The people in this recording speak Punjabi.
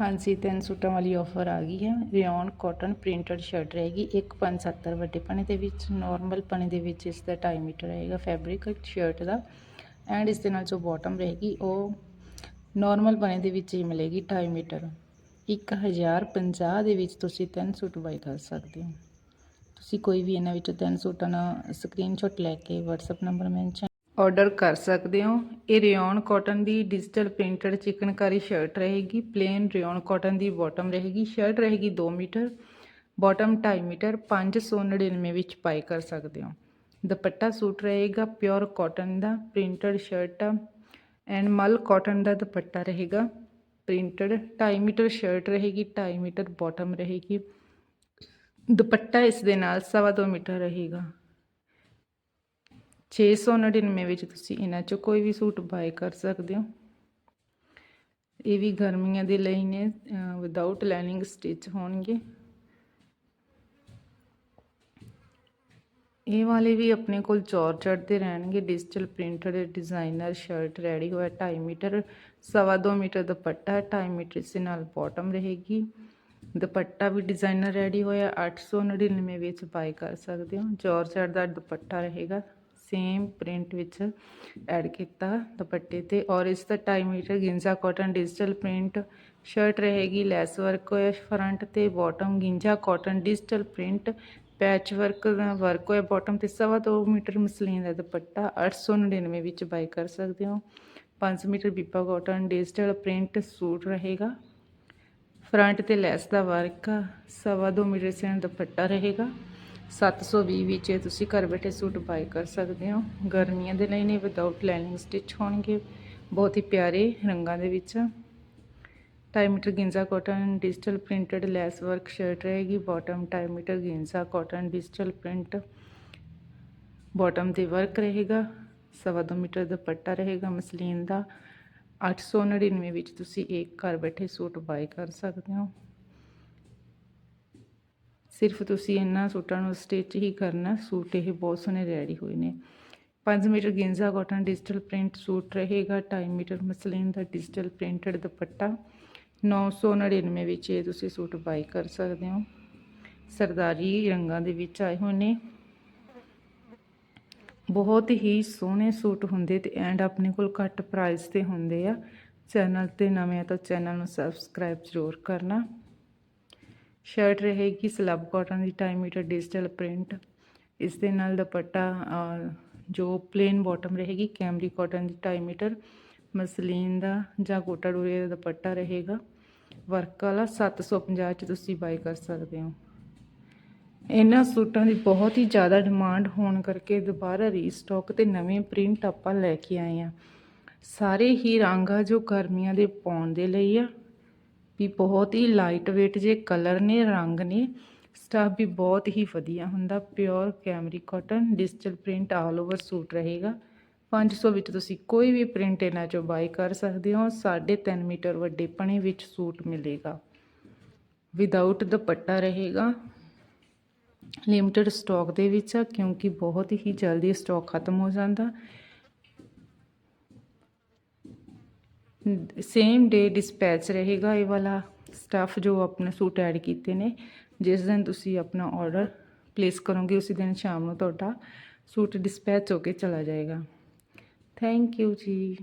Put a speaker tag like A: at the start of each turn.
A: ਹਾਂਜੀ, ਤਿੰਨ ਸੂਟਾਂ ਵਾਲੀ ਆਫਰ ਆ ਗਈ ਹੈ। ਰਿਓਨ ਕਾਟਨ ਪ੍ਰਿੰਟਡ ਸ਼ਰਟ ਰਹੇਗੀ 1.75 ਵੱਡੇ ਪਣੇ ਦੇ ਵਿੱਚ ਨਾਰਮਲ ਪਣੇ ਦੇ ਵਿੱਚ ਇਸ ਦਾ 2.5 ਮੀਟਰ ਰਹੇਗਾ ਫੈਬਰਿਕ ਸ਼ਰਟ ਦਾ। ਐਂਡ ਇਸ ਦੇ ਨਾਲ ਜੋ ਬਾਟਮ ਰਹੇਗੀ, ਉਹ ਨਾਰਮਲ ਪਣੇ ਦੇ ਵਿੱਚ ਹੀ ਮਿਲੇਗੀ 2.5 ਮੀਟਰ। 1050 ਦੇ ਵਿੱਚ ਤੁਸੀਂ ਤਿੰਨ ਸੂਟ ਬਾਈ ਕਰ ਸਕਦੇ ਹੋ। ਤੁਸੀਂ ਕੋਈ ਵੀ ਇਹਨਾਂ ਵਿੱਚੋਂ ਤਿੰਨ ਸੂਟਾਂ ਦਾ ਸਕਰੀਨਸ਼ਾਟ ਲੈ ਕੇ WhatsApp ਨੰਬਰ ਮੈਂਸ਼ਨ ਆਰਡਰ ਕਰ ਸਕਦੇ ਹੋ। ਇਹ ਰਿਓਨ ਕਾਟਨ ਦੀ ਡਿਜੀਟਲ ਪ੍ਰਿੰਟਡ ਚਿਕਨਕਾਰੀ ਸ਼ਰਟ ਰਹੇਗੀ। ਪਲੇਨ ਰਿਓਨ ਕਾਟਨ ਦੀ ਬਾਟਮ ਰਹੇਗੀ। ਸ਼ਰਟ ਰਹੇਗੀ 2 ਮੀਟਰ, ਬਾਟਮ 2.5 ਮੀਟਰ 599 ਵਿੱਚ ਪਾਈ ਕਰ ਸਕਦੇ ਹੋ। ਦੁਪੱਟਾ ਸੂਟ ਰਹੇਗਾ, ਪਿਓਰ ਕਾਟਨ ਦਾ ਪ੍ਰਿੰਟਡ ਸ਼ਰਟ ਆ ਐਂਡ ਮਲ ਕਾਟਨ ਦਾ ਦੁਪੱਟਾ ਰਹੇਗਾ। ਪ੍ਰਿੰਟਡ 2.5 ਮੀਟਰ ਸ਼ਰਟ ਰਹੇਗੀ 2.5 ਮੀਟਰ ਬਾਟਮ ਰਹੇਗੀ। ਦੁਪੱਟਾ ਇਸ ਦੇ ਨਾਲ 2.5 ਮੀਟਰ ਰਹੇਗਾ। 699 ਵਿੱਚ ਤੁਸੀਂ ਇਹਨਾਂ ਚੋਂ ਕੋਈ ਵੀ ਸੂਟ ਬਾਏ ਕਰ ਸਕਦੇ ਹੋ ਇਹ ਵੀ ਗਰਮੀਆਂ ਦੇ ਲਈ ਨੇ ਵਿਦਆਊਟ ਲਾਈਨਿੰਗ ਸਟਿਚ ਹੋਣਗੇ ਇਹ ਵਾਲੇ ਵੀ ਆਪਣੇ ਕੋਲ ਚੌਰਚਟ ਦੇ ਰਹਿਣਗੇ digital printed designer shirt ready ਹੋਇਆ 2.5 ਮੀਟਰ ਸਵਾ ਦੋ ਮੀਟਰ ਦੁਪੱਟਾ 2.5 ਮੀਟਰ ਇਸ ਨਾਲ ਬਾਟਮ ਰਹੇਗੀ ਦੁਪੱਟਾ ਵੀ ਡਿਜ਼ਾਈਨਰ ਰੈਡੀ ਹੋਇਆ 899 ਵਿੱਚ ਬਾਈ ਕਰ ਸਕਦੇ ਹੋ ਜੋਰਜਟ ਦਾ ਦੁਪੱਟਾ ਰਹੇਗਾ ਸੇਮ ਪ੍ਰਿੰਟ ਵਿੱਚ ਐਡ ਕੀਤਾ ਦੁਪੱਟੇ ਤੇ ਔਰ ਇਸ ਦਾ 2.5 metre Ginza cotton digital print shirt ਰਹੇਗੀ ਲੈਸ ਵਰਕ ਹੋਇਆ ਫਰੰਟ ਤੇ bottom Ginza cotton digital print patch work ਦਾ ਵਰਕ ਹੋਇਆ ਬਾਟਮ ਤੇ, ਸਵਾ ਦੋ ਮੀਟਰ ਮਸਲੀਨ ਦਾ ਦੁਪੱਟਾ 899 ਵਿੱਚ ਬਾਈ ਕਰ ਸਕਦੇ ਹੋ। 5 ਮੀਟਰ ਬੀਪਾ ਕਾਟਨ ਡਿਜੀਟਲ ਪ੍ਰਿੰਟ ਸੂਟ ਰਹੇਗਾ। ਫਰੰਟ ਤੇ ਲੈਸ ਦਾ ਵਰਕ ਸਵਾ ਦੋ ਮੀਟਰ ਸੈਂਡ ਦੁਪੱਟਾ ਰਹੇਗਾ। 720 ਵਿੱਚ ਤੁਸੀਂ ਘਰ ਬੈਠੇ ਸੂਟ ਬਾਈ ਕਰ ਸਕਦੇ ਹੋ। ਗਰਮੀਆਂ ਦੇ ਲਈ ਨੇ ਵਿਦਆਊਟ ਲਾਈਨਿੰਗ ਸਟਿਚ ਹੋਣਗੇ। ਬਹੁਤ ਹੀ ਪਿਆਰੇ ਰੰਗਾਂ ਦੇ ਵਿੱਚ। 2.5 metre Ginza cotton digital printed lace work shirt ਰਹੇਗੀ। Bottom 2.5 metre Ginza cotton digital print bottom ਤੇ ਵਰਕ ਰਹੇਗਾ। ਸਵਾ ਦੋ ਮੀਟਰ ਦੁਪੱਟਾ ਰਹੇਗਾ ਮਸਲੀਨ ਦਾ। 899 ਵਿੱਚ ਤੁਸੀਂ ਇੱਕ ਘਰ ਬੈਠੇ ਸੂਟ ਬਾਈ ਕਰ ਸਕਦੇ ਹੋ। ਸਿਰਫ ਤੁਸੀਂ ਇਹਨਾਂ ਸੂਟਾਂ ਨੂੰ ਸਟਿਚ ਹੀ ਕਰਨਾ, ਸੂਟ ਇਹ ਬਹੁਤ ਸੋਹਣੇ ਰੈਡੀ ਹੋਏ ਨੇ। 5 metre Ginza cotton digital print suit ਰਹੇਗਾ 2.5 ਮੀਟਰ ਮਸਲੀਨ ਦਾ ਡਿਜੀਟਲ ਪ੍ਰਿੰਟਡ ਦੁਪੱਟਾ 999 ਵਿੱਚ ਇਹ ਤੁਸੀਂ ਸੂਟ ਬਾਈ ਕਰ ਸਕਦੇ ਹੋ। ਸਰਦਾਰੀ ਰੰਗਾਂ ਦੇ ਵਿੱਚ ਆਏ ਹੋਏ ਨੇ। ਬਹੁਤ ਹੀ ਸੋਹਣੇ ਸੂਟ ਹੁੰਦੇ ਤੇ ਐਂਡ ਆਪਣੇ ਕੋਲ ਘੱਟ ਪ੍ਰਾਈਸ ਤੇ ਹੁੰਦੇ ਆ। ਚੈਨਲ ਤੇ ਨਵੇਂ ਆ ਤਾਂ ਚੈਨਲ ਨੂੰ ਸਬਸਕ੍ਰਾਈਬ ਜ਼ਰੂਰ ਕਰਨਾ। ਸ਼ਰਟ ਰਹੇਗੀ ਸਲਬ ਕਾਟਨ ਦੀ 2 ਮੀਟਰ ਡਿਜੀਟਲ ਪ੍ਰਿੰਟ। ਇਸ ਦੇ ਨਾਲ ਦੁਪੱਟਾ ਜੋ ਪਲੇਨ ਬਾਟਮ ਰਹੇਗੀ ਕੈਮਰੀ ਕਾਟਨ ਦੀ 2 ਮੀਟਰ। ਮਸਲੀਨ ਦਾ ਜਾਂ ਕੋਟਾ ਡੋਰੇ ਦਾ ਦੁਪੱਟਾ ਰਹੇਗਾ। ਵਰਕ ਵਾਲਾ 750 ਚ ਤੁਸੀਂ ਬਾਈ ਕਰ ਸਕਦੇ ਹੋ। ਇਹਨਾਂ ਸੂਟਾਂ ਦੀ ਬਹੁਤ ਹੀ ਜ਼ਿਆਦਾ ਡਿਮਾਂਡ ਹੋਣ ਕਰਕੇ ਦੁਬਾਰਾ ਰੀਸਟਾਕ ਤੇ ਨਵੇਂ ਪ੍ਰਿੰਟ ਆਪਾਂ ਲੈ ਕੇ ਆਏ ਆ ਸਾਰੇ ਹੀ ਰੰਗ ਆ ਜੋ ਗਰਮੀਆਂ ਦੇ ਪਾਉਣ ਦੇ ਲਈ ਆ ਵੀ ਬਹੁਤ ਹੀ ਲਾਈਟ weight ਜੇ ਕਲਰ ਨੇ, ਰੰਗ ਨੇ। ਸਟਾਫ ਵੀ ਬਹੁਤ ਹੀ ਵਧੀਆ ਹੁੰਦਾ। Pure cambric cotton digital print all over suit ਰਹੇਗਾ। 500 ਵਿੱਚ ਤੁਸੀਂ ਕੋਈ ਵੀ ਪ੍ਰਿੰਟ ਇਹਨਾਂ ਚੋਂ ਬਾਈ ਕਰ ਸਕਦੇ ਹੋ। 3.5 ਮੀਟਰ ਵੱਡੇ ਪਣੇ ਵਿੱਚ ਸੂਟ ਮਿਲੇਗਾ। ਵਿਦਆਊਟ ਦੁਪੱਟਾ ਰਹੇਗਾ। ਲਿਮਟਿਡ ਸਟਾਕ ਦੇ ਵਿੱਚ ਆ, ਕਿਉਂਕਿ ਬਹੁਤ ਹੀ ਜਲਦੀ ਸਟਾਕ ਖਤਮ ਹੋ ਜਾਂਦਾ। ਸੇਮ ਡੇ ਡਿਸਪੈਚ ਰਹੇਗਾ ਇਹ ਵਾਲਾ ਸਟਫ ਜੋ ਆਪਣੇ ਸੂਟ ਐਡ ਕੀਤੇ ਨੇ ਜਿਸ ਦਿਨ ਤੁਸੀਂ ਆਪਣਾ ਆਰਡਰ ਪਲੇਸ ਕਰੋਗੇ ਉਸੇ ਦਿਨ ਸ਼ਾਮ ਨੂੰ ਤੁਹਾਡਾ ਸੂਟ ਡਿਸਪੈਚ ਹੋ ਕੇ ਚਲਾ ਜਾਏਗਾ ਥੈਂਕ ਯੂ ਜੀ